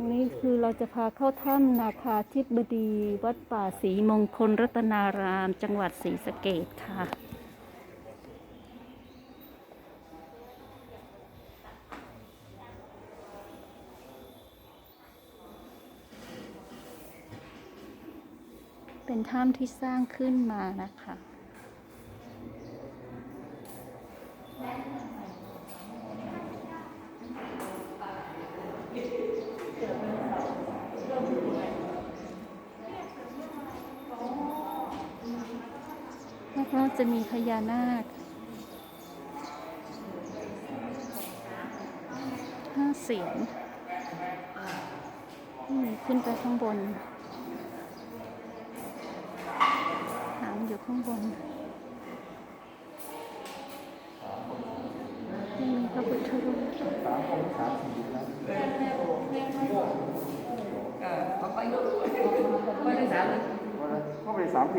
อันนี้คือเราจะพาเข้าถ้ำนาคาธิบดี วัดป่าศรีมงคลรัตนาราม จังหวัดศรีสะเกดค่ะ เป็นถ้ำที่สร้างขึ้นมานะคะ นะคะจะมีพญานาคห้าเสียงนี่ขึ้นไปข้างบน หางอยู่ข้างบนนี่มีพระพุทธรูปเขาไปสามสี่